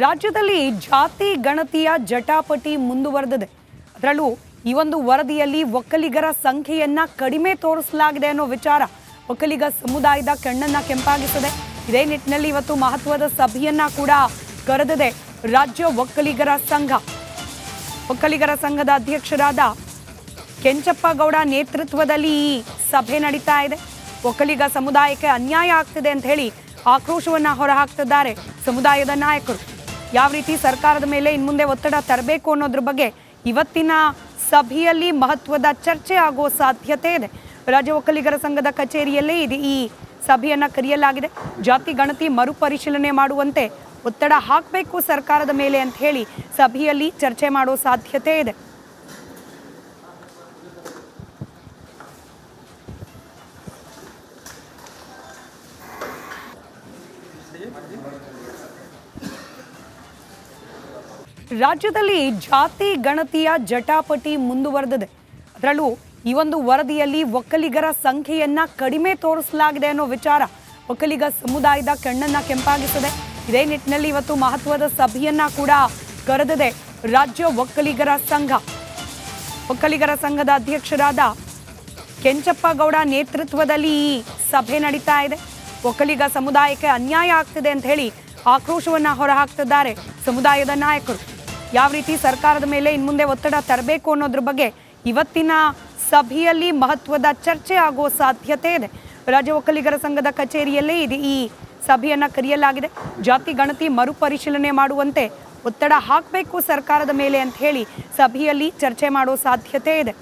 ರಾಜ್ಯದಲ್ಲಿ ಜಾತಿ ಗಣತಿಯ ಜಟಾಪಟಿ ಮುಂದುವರೆದಿದೆ. ಅದರಲ್ಲೂ ಈ ಒಂದು ವರದಿಯಲ್ಲಿ ಒಕ್ಕಲಿಗರ ಸಂಖ್ಯೆಯನ್ನ ಕಡಿಮೆ ತೋರಿಸಲಾಗಿದೆ ಅನ್ನೋ ವಿಚಾರ ಒಕ್ಕಲಿಗ ಸಮುದಾಯದ ಕಣ್ಣನ್ನ ಕೆಂಪಾಗಿಸಿದೆ. ಇದೇ ನಿಟ್ಟಿನಲ್ಲಿ ಇವತ್ತು ಮಹತ್ವದ ಸಭೆಯನ್ನ ಕೂಡ ಕರೆದಿದೆ ರಾಜ್ಯ ಒಕ್ಕಲಿಗರ ಸಂಘ. ಒಕ್ಕಲಿಗರ ಸಂಘದ ಅಧ್ಯಕ್ಷರಾದ ಕೆಂಚಪ್ಪ ಗೌಡ ನೇತೃತ್ವದಲ್ಲಿ ಈ ಸಭೆ ನಡೀತಾ ಇದೆ. ಒಕ್ಕಲಿಗ ಸಮುದಾಯಕ್ಕೆ ಅನ್ಯಾಯ ಆಗ್ತಿದೆ ಅಂತ ಹೇಳಿ ಆಕ್ರೋಶವನ್ನ ಹೊರಹಾಕ್ತಿದ್ದಾರೆ ಸಮುದಾಯದ ನಾಯಕರು. ಯಾವ ರೀತಿ ಸರ್ಕಾರದ ಮೇಲೆ ಇನ್ಮುಂದೆ ಒತ್ತಡ ತರಬೇಕು ಅನ್ನೋದ್ರ ಬಗ್ಗೆ ಇವತ್ತಿನ ಸಭೆಯಲ್ಲಿ ಮಹತ್ವದ ಚರ್ಚೆ ಆಗೋ ಸಾಧ್ಯತೆ ಇದೆ. ರಾಜ್ಯ ಒಕ್ಕಲಿಗರ ಸಂಘದ ಕಚೇರಿಯಲ್ಲೇ ಇದು ಈ ಸಭೆಯನ್ನ ಕರೆಯಲಾಗಿದೆ. ಜಾತಿ, ಗಣತಿ ಮರುಪರಿಶೀಲನೆ ಮಾಡುವಂತೆ ಒತ್ತಡ ಹಾಕಬೇಕು ಸರ್ಕಾರದ ಮೇಲೆ ಅಂತ ಹೇಳಿ ಸಭೆಯಲ್ಲಿ ಚರ್ಚೆ ಮಾಡೋ ಸಾಧ್ಯತೆ ಇದೆ. ರಾಜ್ಯದಲ್ಲಿ ಜಾತಿ ಗಣತಿಯ ಜಟಾಪಟಿ ಮುಂದುವರೆದಿದೆ. ಅದರಲ್ಲೂ ಈ ಒಂದು ವರದಿಯಲ್ಲಿ ಒಕ್ಕಲಿಗರ ಸಂಖ್ಯೆಯನ್ನ ಕಡಿಮೆ ತೋರಿಸಲಾಗಿದೆ ಅನ್ನೋ ವಿಚಾರ ಒಕ್ಕಲಿಗ ಸಮುದಾಯದ ಕಣ್ಣನ್ನ ಕೆಂಪಾಗಿಸಿದೆ. ಇದೇ ನಿಟ್ಟಿನಲ್ಲಿ ಇವತ್ತು ಮಹತ್ವದ ಸಭೆಯನ್ನ ಕೂಡ ಕರೆದಿದೆ ರಾಜ್ಯ ಒಕ್ಕಲಿಗರ ಸಂಘ. ಒಕ್ಕಲಿಗರ ಸಂಘದ ಅಧ್ಯಕ್ಷರಾದ ಕೆಂಚಪ್ಪ ಗೌಡ ನೇತೃತ್ವದಲ್ಲಿ ಈ ಸಭೆ ನಡೀತಾ ಇದೆ. ಒಕ್ಕಲಿಗ ಸಮುದಾಯಕ್ಕೆ ಅನ್ಯಾಯ ಆಗ್ತಿದೆ ಅಂತ ಹೇಳಿ ಆಕ್ರೋಶವನ್ನ ಹೊರಹಾಕ್ತಿದ್ದಾರೆ ಸಮುದಾಯದ ನಾಯಕರು. ಯಾವ ರೀತಿ ಸರ್ಕಾರದ ಮೇಲೆ ಇನ್ಮುಂದೆ ಒತ್ತಡ ತರಬೇಕು ಅನ್ನೋದ್ರ ಬಗ್ಗೆ ಇವತ್ತಿನ ಸಭೆಯಲ್ಲಿ ಮಹತ್ವದ ಚರ್ಚೆ ಆಗೋ ಸಾಧ್ಯತೆ ಇದೆ. ರಾಜ್ಯ ಒಕ್ಕಲಿಗರ ಸಂಘದ ಕಚೇರಿಯಲ್ಲೇ ಇದೆ ಈ ಸಭೆಯನ್ನ ಕರೆಯಲಾಗಿದೆ. ಜಾತಿ, ಗಣತಿ ಮರುಪರಿಶೀಲನೆ ಮಾಡುವಂತೆ ಒತ್ತಡ ಹಾಕಬೇಕು ಸರ್ಕಾರದ ಮೇಲೆ ಅಂತ ಹೇಳಿ ಸಭೆಯಲ್ಲಿ ಚರ್ಚೆ ಮಾಡೋ ಸಾಧ್ಯತೆ ಇದೆ.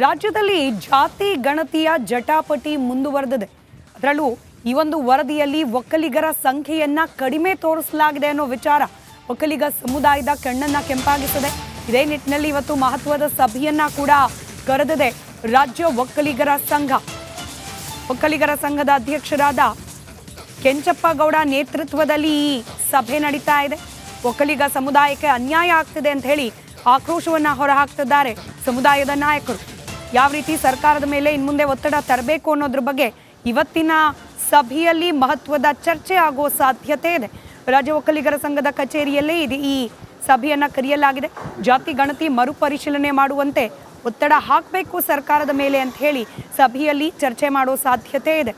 ರಾಜ್ಯದಲ್ಲಿ ಜಾತಿ ಗಣತಿಯ ಜಟಾಪಟಿ ಮುಂದುವರೆದಿದೆ. ಅದರಲ್ಲೂ ಈ ಒಂದು ವರದಿಯಲ್ಲಿ ಒಕ್ಕಲಿಗರ ಸಂಖ್ಯೆಯನ್ನ ಕಡಿಮೆ ತೋರಿಸಲಾಗಿದೆ ಅನ್ನೋ ವಿಚಾರ ಒಕ್ಕಲಿಗ ಸಮುದಾಯದ ಕಣ್ಣನ್ನ ಕೆಂಪಾಗಿಸಿದೆ. ಇದೇ ನಿಟ್ಟಿನಲ್ಲಿ ಇವತ್ತು ಮಹತ್ವದ ಸಭೆಯನ್ನ ಕೂಡ ಕರೆದಿದೆ ರಾಜ್ಯ ಒಕ್ಕಲಿಗರ ಸಂಘ. ಒಕ್ಕಲಿಗರ ಸಂಘದ ಅಧ್ಯಕ್ಷರಾದ ಕೆಂಚಪ್ಪ ಗೌಡ ನೇತೃತ್ವದಲ್ಲಿ ಈ ಸಭೆ ನಡೀತಾ ಇದೆ. ಒಕ್ಕಲಿಗ ಸಮುದಾಯಕ್ಕೆ ಅನ್ಯಾಯ ಆಗ್ತಿದೆ ಅಂತ ಹೇಳಿ ಆಕ್ರೋಶವನ್ನ ಹೊರಹಾಕ್ತಿದ್ದಾರೆ ಸಮುದಾಯದ ನಾಯಕರು. ಯಾವ ರೀತಿ ಸರ್ಕಾರದ ಮೇಲೆ ಇನ್ಮುಂದೆ ಒತ್ತಡ ತರಬೇಕು ಅನ್ನೋದ್ರ ಬಗ್ಗೆ ಇವತ್ತಿನ ಸಭೆಯಲ್ಲಿ ಮಹತ್ವದ ಚರ್ಚೆ ಆಗೋ ಸಾಧ್ಯತೆ ಇದೆ. ರಾಜ್ಯ ಒಕ್ಕಲಿಗರ ಸಂಘದ ಕಚೇರಿಯಲ್ಲೇ ಇದೆ ಈ ಸಭೆಯನ್ನ ಕರೆಯಲಾಗಿದೆ. ಜಾತಿ, ಗಣತಿ ಮರುಪರಿಶೀಲನೆ ಮಾಡುವಂತೆ ಒತ್ತಡ ಹಾಕಬೇಕು ಸರ್ಕಾರದ ಮೇಲೆ ಅಂತ ಹೇಳಿ ಸಭೆಯಲ್ಲಿ ಚರ್ಚೆ ಮಾಡೋ ಸಾಧ್ಯತೆ ಇದೆ.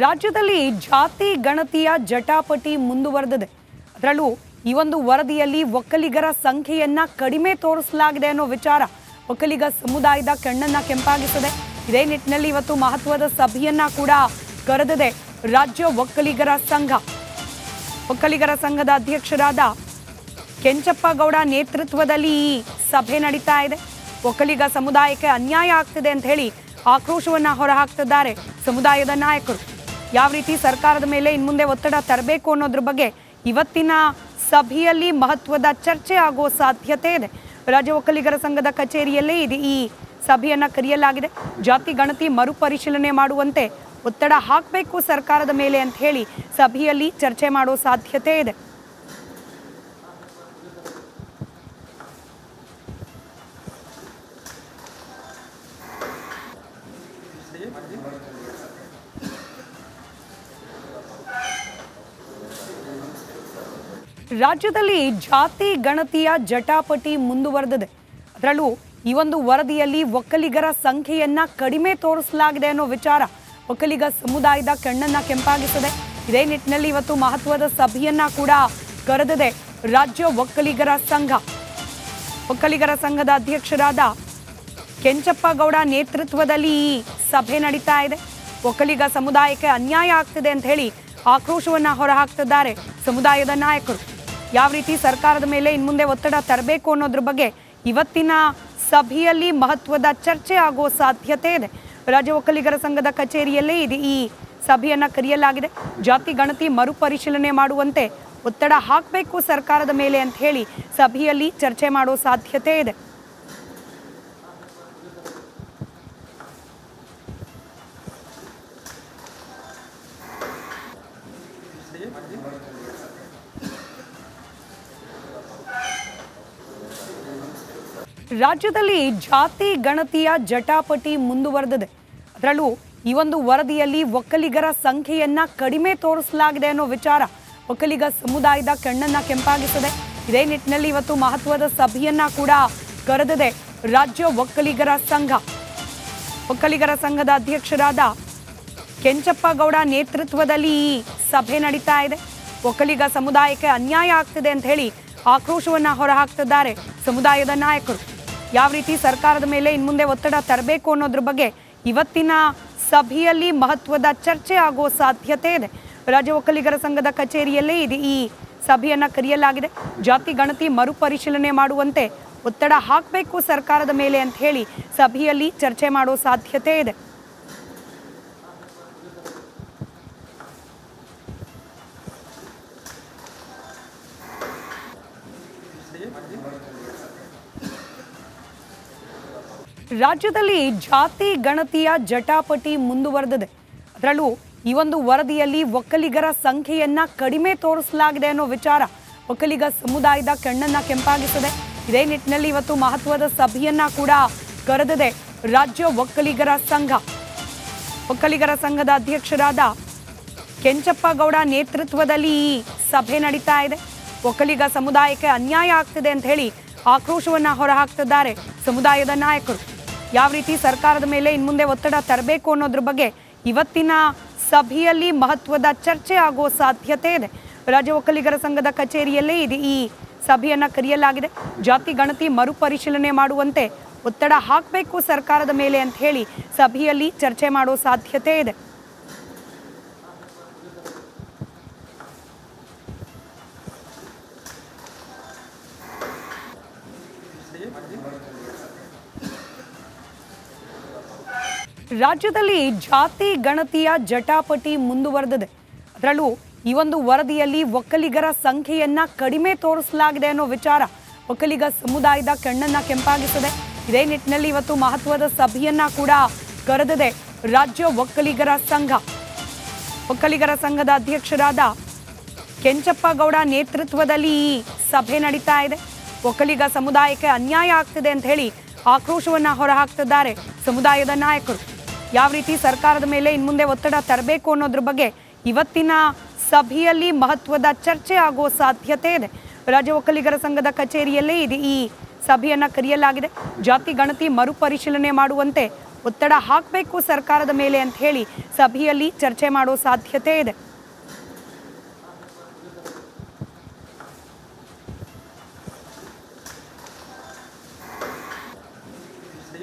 ರಾಜ್ಯದಲ್ಲಿ ಜಾತಿ ಗಣತಿಯ ಜಟಾಪಟಿ ಮುಂದುವರೆದಿದೆ. ಅದರಲ್ಲೂ ಈ ಒಂದು ವರದಿಯಲ್ಲಿ ಒಕ್ಕಲಿಗರ ಸಂಖ್ಯೆಯನ್ನ ಕಡಿಮೆ ತೋರಿಸಲಾಗಿದೆ ಅನ್ನೋ ವಿಚಾರ ಒಕ್ಕಲಿಗ ಸಮುದಾಯದ ಕಣ್ಣನ್ನ ಕೆಂಪಾಗಿಸಿದೆ. ಇದೇ ನಿಟ್ಟಿನಲ್ಲಿ ಇವತ್ತು ಮಹತ್ವದ ಸಭೆಯನ್ನ ಕೂಡ ಕರೆದಿದೆ ರಾಜ್ಯ ಒಕ್ಕಲಿಗರ ಸಂಘ. ಒಕ್ಕಲಿಗರ ಸಂಘದ ಅಧ್ಯಕ್ಷರಾದ ಕೆಂಚಪ್ಪ ಗೌಡ ನೇತೃತ್ವದಲ್ಲಿ ಈ ಸಭೆ ನಡೀತಾ ಇದೆ. ಒಕ್ಕಲಿಗ ಸಮುದಾಯಕ್ಕೆ ಅನ್ಯಾಯ ಆಗ್ತಿದೆ ಅಂತ ಹೇಳಿ ಆಕ್ರೋಶವನ್ನ ಹೊರಹಾಕ್ತಿದ್ದಾರೆ ಸಮುದಾಯದ ನಾಯಕರು. ಯಾವ ರೀತಿ ಸರ್ಕಾರದ ಮೇಲೆ ಇನ್ಮುಂದೆ ಒತ್ತಡ ತರಬೇಕು ಅನ್ನೋದ್ರ ಬಗ್ಗೆ ಇವತ್ತಿನ ಸಭೆಯಲ್ಲಿ ಮಹತ್ವದ ಚರ್ಚೆ ಆಗೋ ಸಾಧ್ಯತೆ ಇದೆ. ರಾಜ್ಯ ಒಕ್ಕಲಿಗರ ಸಂಘದ ಕಚೇರಿಯಲ್ಲೇ ಇದು ಈ ಸಭೆಯನ್ನ ಕರೆಯಲಾಗಿದೆ. ಜಾತಿ, ಗಣತಿ ಮರುಪರಿಶೀಲನೆ ಮಾಡುವಂತೆ ಒತ್ತಡ ಹಾಕಬೇಕು ಸರ್ಕಾರದ ಮೇಲೆ ಅಂತ ಹೇಳಿ ಸಭೆಯಲ್ಲಿ ಚರ್ಚೆ ಮಾಡೋ ಸಾಧ್ಯತೆ ಇದೆ. ರಾಜ್ಯದಲ್ಲಿ ಜಾತಿ ಗಣತಿಯ ಜಟಾಪಟಿ ಮುಂದುವರೆದಿದೆ. ಅದರಲ್ಲೂ ಈ ಒಂದು ವರದಿಯಲ್ಲಿ ಒಕ್ಕಲಿಗರ ಸಂಖ್ಯೆಯನ್ನ ಕಡಿಮೆ ತೋರಿಸಲಾಗಿದೆ ಅನ್ನೋ ವಿಚಾರ ಒಕ್ಕಲಿಗ ಸಮುದಾಯದ ಕಣ್ಣನ್ನ ಕೆಂಪಾಗಿಸಿದೆ. ಇದೇ ನಿಟ್ಟಿನಲ್ಲಿ ಇವತ್ತು ಮಹತ್ವದ ಸಭೆಯನ್ನ ಕೂಡ ಕರೆದಿದೆ ರಾಜ್ಯ ಒಕ್ಕಲಿಗರ ಸಂಘ. ಒಕ್ಕಲಿಗರ ಸಂಘದ ಅಧ್ಯಕ್ಷರಾದ ಕೆಂಚಪ್ಪ ಗೌಡ ನೇತೃತ್ವದಲ್ಲಿ ಈ ಸಭೆ ನಡೀತಾ ಇದೆ. ಒಕ್ಕಲಿಗ ಸಮುದಾಯಕ್ಕೆ ಅನ್ಯಾಯ ಆಗ್ತಿದೆ ಅಂತ ಹೇಳಿ ಆಕ್ರೋಶವನ್ನ ಹೊರಹಾಕ್ತಿದ್ದಾರೆ ಸಮುದಾಯದ ನಾಯಕರು. ಯಾವ ರೀತಿ ಸರ್ಕಾರದ ಮೇಲೆ ಇನ್ಮುಂದೆ ಒತ್ತಡ ತರಬೇಕು ಅನ್ನೋದ್ರ ಬಗ್ಗೆ ಇವತ್ತಿನ ಸಭೆಯಲ್ಲಿ ಮಹತ್ವದ ಚರ್ಚೆ ಆಗೋ ಸಾಧ್ಯತೆ ಇದೆ. ರಾಜ್ಯ ಒಕ್ಕಲಿಗರ ಸಂಘದ ಕಚೇರಿಯಲ್ಲೇ ಇದೆ ಈ ಸಭೆಯನ್ನ ಕರೆಯಲಾಗಿದೆ. ಜಾತಿ, ಗಣತಿ ಮರುಪರಿಶೀಲನೆ ಮಾಡುವಂತೆ ಒತ್ತಡ ಹಾಕಬೇಕು ಸರ್ಕಾರದ ಮೇಲೆ ಅಂತ ಹೇಳಿ ಸಭೆಯಲ್ಲಿ ಚರ್ಚೆ ಮಾಡೋ ಸಾಧ್ಯತೆ ಇದೆ. ರಾಜ್ಯದಲ್ಲಿ ಜಾತಿ ಗಣತಿಯ ಜಟಾಪಟಿ ಮುಂದುವರೆದಿದೆ. ಅದರಲ್ಲೂ ಈ ಒಂದು ವರದಿಯಲ್ಲಿ ಒಕ್ಕಲಿಗರ ಸಂಖ್ಯೆಯನ್ನ ಕಡಿಮೆ ತೋರಿಸಲಾಗಿದೆ ಅನ್ನೋ ವಿಚಾರ ಒಕ್ಕಲಿಗ ಸಮುದಾಯದ ಕಣ್ಣನ್ನ ಕೆಂಪಾಗಿಸಿದೆ. ಇದೇ ನಿಟ್ಟಿನಲ್ಲಿ ಇವತ್ತು ಮಹತ್ವದ ಸಭೆಯನ್ನ ಕೂಡ ಕರೆದಿದೆ ರಾಜ್ಯ ಒಕ್ಕಲಿಗರ ಸಂಘ. ಒಕ್ಕಲಿಗರ ಸಂಘದ ಅಧ್ಯಕ್ಷರಾದ ಕೆಂಚಪ್ಪ ಗೌಡ ನೇತೃತ್ವದಲ್ಲಿ ಈ ಸಭೆ ನಡೀತಾ ಇದೆ. ಒಕ್ಕಲಿಗ ಸಮುದಾಯಕ್ಕೆ ಅನ್ಯಾಯ ಆಗ್ತಿದೆ ಅಂತ ಹೇಳಿ ಆಕ್ರೋಶವನ್ನ ಹೊರಹಾಕ್ತಿದ್ದಾರೆ ಸಮುದಾಯದ ನಾಯಕರು. ಯಾವ ರೀತಿ ಸರ್ಕಾರದ ಮೇಲೆ ಇನ್ಮುಂದೆ ಒತ್ತಡ ತರಬೇಕು ಅನ್ನೋದ್ರ ಬಗ್ಗೆ ಇವತ್ತಿನ ಸಭೆಯಲ್ಲಿ ಮಹತ್ವದ ಚರ್ಚೆ ಆಗೋ ಸಾಧ್ಯತೆ ಇದೆ. ರಾಜ್ಯ ಒಕ್ಕಲಿಗರ ಸಂಘದ ಕಚೇರಿಯಲ್ಲೇ ಇದು ಈ ಸಭೆಯನ್ನ ಕರೆಯಲಾಗಿದೆ. ಜಾತಿ, ಗಣತಿ ಮರುಪರಿಶೀಲನೆ ಮಾಡುವಂತೆ ಒತ್ತಡ ಹಾಕಬೇಕು ಸರ್ಕಾರದ ಮೇಲೆ ಅಂತ ಹೇಳಿ ಸಭೆಯಲ್ಲಿ ಚರ್ಚೆ ಮಾಡೋ ಸಾಧ್ಯತೆ ಇದೆ. ರಾಜ್ಯದಲ್ಲಿ ಜಾತಿ ಗಣತಿಯ ಜಟಾಪಟಿ ಮುಂದುವರೆದಿದೆ. ಅದರಲ್ಲೂ ಈ ಒಂದು ವರದಿಯಲ್ಲಿ ಒಕ್ಕಲಿಗರ ಸಂಖ್ಯೆಯನ್ನ ಕಡಿಮೆ ತೋರಿಸಲಾಗಿದೆ ಅನ್ನೋ ವಿಚಾರ ಒಕ್ಕಲಿಗ ಸಮುದಾಯದ ಕಣ್ಣನ್ನ ಕೆಂಪಾಗಿಸಿದೆ. ಇದೇ ನಿಟ್ಟಿನಲ್ಲಿ ಇವತ್ತು ಮಹತ್ವದ ಸಭೆಯನ್ನ ಕೂಡ ಕರೆದಿದೆ ರಾಜ್ಯ ಒಕ್ಕಲಿಗರ ಸಂಘ. ಒಕ್ಕಲಿಗರ ಸಂಘದ ಅಧ್ಯಕ್ಷರಾದ ಕೆಂಚಪ್ಪ ಗೌಡ ನೇತೃತ್ವದಲ್ಲಿ ಈ ಸಭೆ ನಡೀತಾ ಇದೆ. ಒಕ್ಕಲಿಗ ಸಮುದಾಯಕ್ಕೆ ಅನ್ಯಾಯ ಆಗ್ತಿದೆ ಅಂತ ಹೇಳಿ ಆಕ್ರೋಶವನ್ನ ಹೊರಹಾಕ್ತಿದ್ದಾರೆ ಸಮುದಾಯದ ನಾಯಕರು. ಯಾವ ರೀತಿ ಸರ್ಕಾರದ ಮೇಲೆ ಇನ್ಮುಂದೆ ಒತ್ತಡ ತರಬೇಕು ಅನ್ನೋದ್ರ ಬಗ್ಗೆ ಇವತ್ತಿನ ಸಭೆಯಲ್ಲಿ ಮಹತ್ವದ ಚರ್ಚೆ ಆಗುವ ಸಾಧ್ಯತೆ ಇದೆ. ರಾಜ್ಯ ಒಕ್ಕಲಿಗರ ಸಂಘದ ಕಚೇರಿಯಲ್ಲೇ ಇದೆ ಈ ಸಭೆಯನ್ನ ಕರೆಯಲಾಗಿದೆ. ಜಾತಿ, ಗಣತಿ ಮರುಪರಿಶೀಲನೆ ಮಾಡುವಂತೆ ಒತ್ತಡ ಹಾಕಬೇಕು ಸರ್ಕಾರದ ಮೇಲೆ ಅಂತ ಹೇಳಿ ಸಭೆಯಲ್ಲಿ ಚರ್ಚೆ ಮಾಡೋ ಸಾಧ್ಯತೆ ಇದೆ. ರಾಜ್ಯದಲ್ಲಿ ಜಾತಿ ಗಣತಿಯ ಜಟಾಪಟಿ ಮುಂದುವರೆದಿದೆ. ಅದರಲ್ಲೂ ಈ ಒಂದು ವರದಿಯಲ್ಲಿ ಒಕ್ಕಲಿಗರ ಸಂಖ್ಯೆಯನ್ನ ಕಡಿಮೆ ತೋರಿಸಲಾಗಿದೆ ಅನ್ನೋ ವಿಚಾರ ಒಕ್ಕಲಿಗ ಸಮುದಾಯದ ಕಣ್ಣನ್ನ ಕೆಂಪಾಗಿಸಿದೆ. ಇದೇ ನಿಟ್ಟಿನಲ್ಲಿ ಇವತ್ತು ಮಹತ್ವದ ಸಭೆಯನ್ನ ಕೂಡ ಕರೆದಿದೆ ರಾಜ್ಯ ಒಕ್ಕಲಿಗರ ಸಂಘ. ಒಕ್ಕಲಿಗರ ಸಂಘದ ಅಧ್ಯಕ್ಷರಾದ ಕೆಂಚಪ್ಪ ಗೌಡ ನೇತೃತ್ವದಲ್ಲಿ ಈ ಸಭೆ ನಡೀತಾ ಇದೆ. ಒಕ್ಕಲಿಗ ಸಮುದಾಯಕ್ಕೆ ಅನ್ಯಾಯ ಆಗ್ತಿದೆ ಅಂತ ಹೇಳಿ ಆಕ್ರೋಶವನ್ನ ಹೊರಹಾಕ್ತಿದ್ದಾರೆ ಸಮುದಾಯದ ನಾಯಕರು. ಯಾವ ರೀತಿ ಸರ್ಕಾರದ ಮೇಲೆ ಇನ್ಮುಂದೆ ಒತ್ತಡ ತರಬೇಕು ಅನ್ನೋದ್ರ ಬಗ್ಗೆ ಇವತ್ತಿನ ಸಭೆಯಲ್ಲಿ ಮಹತ್ವದ ಚರ್ಚೆ ಆಗೋ ಸಾಧ್ಯತೆ ಇದೆ. ರಾಜ್ಯ ಒಕ್ಕಲಿಗರ ಸಂಘದ ಕಚೇರಿಯಲ್ಲೇ ಇದೆ ಈ ಸಭೆಯನ್ನ ಕರೆಯಲಾಗಿದೆ. ಜಾತಿ, ಗಣತಿ ಮರುಪರಿಶೀಲನೆ ಮಾಡುವಂತೆ ಒತ್ತಡ ಹಾಕಬೇಕು ಸರ್ಕಾರದ ಮೇಲೆ ಅಂತ ಹೇಳಿ ಸಭೆಯಲ್ಲಿ ಚರ್ಚೆ ಮಾಡೋ ಸಾಧ್ಯತೆ ಇದೆ.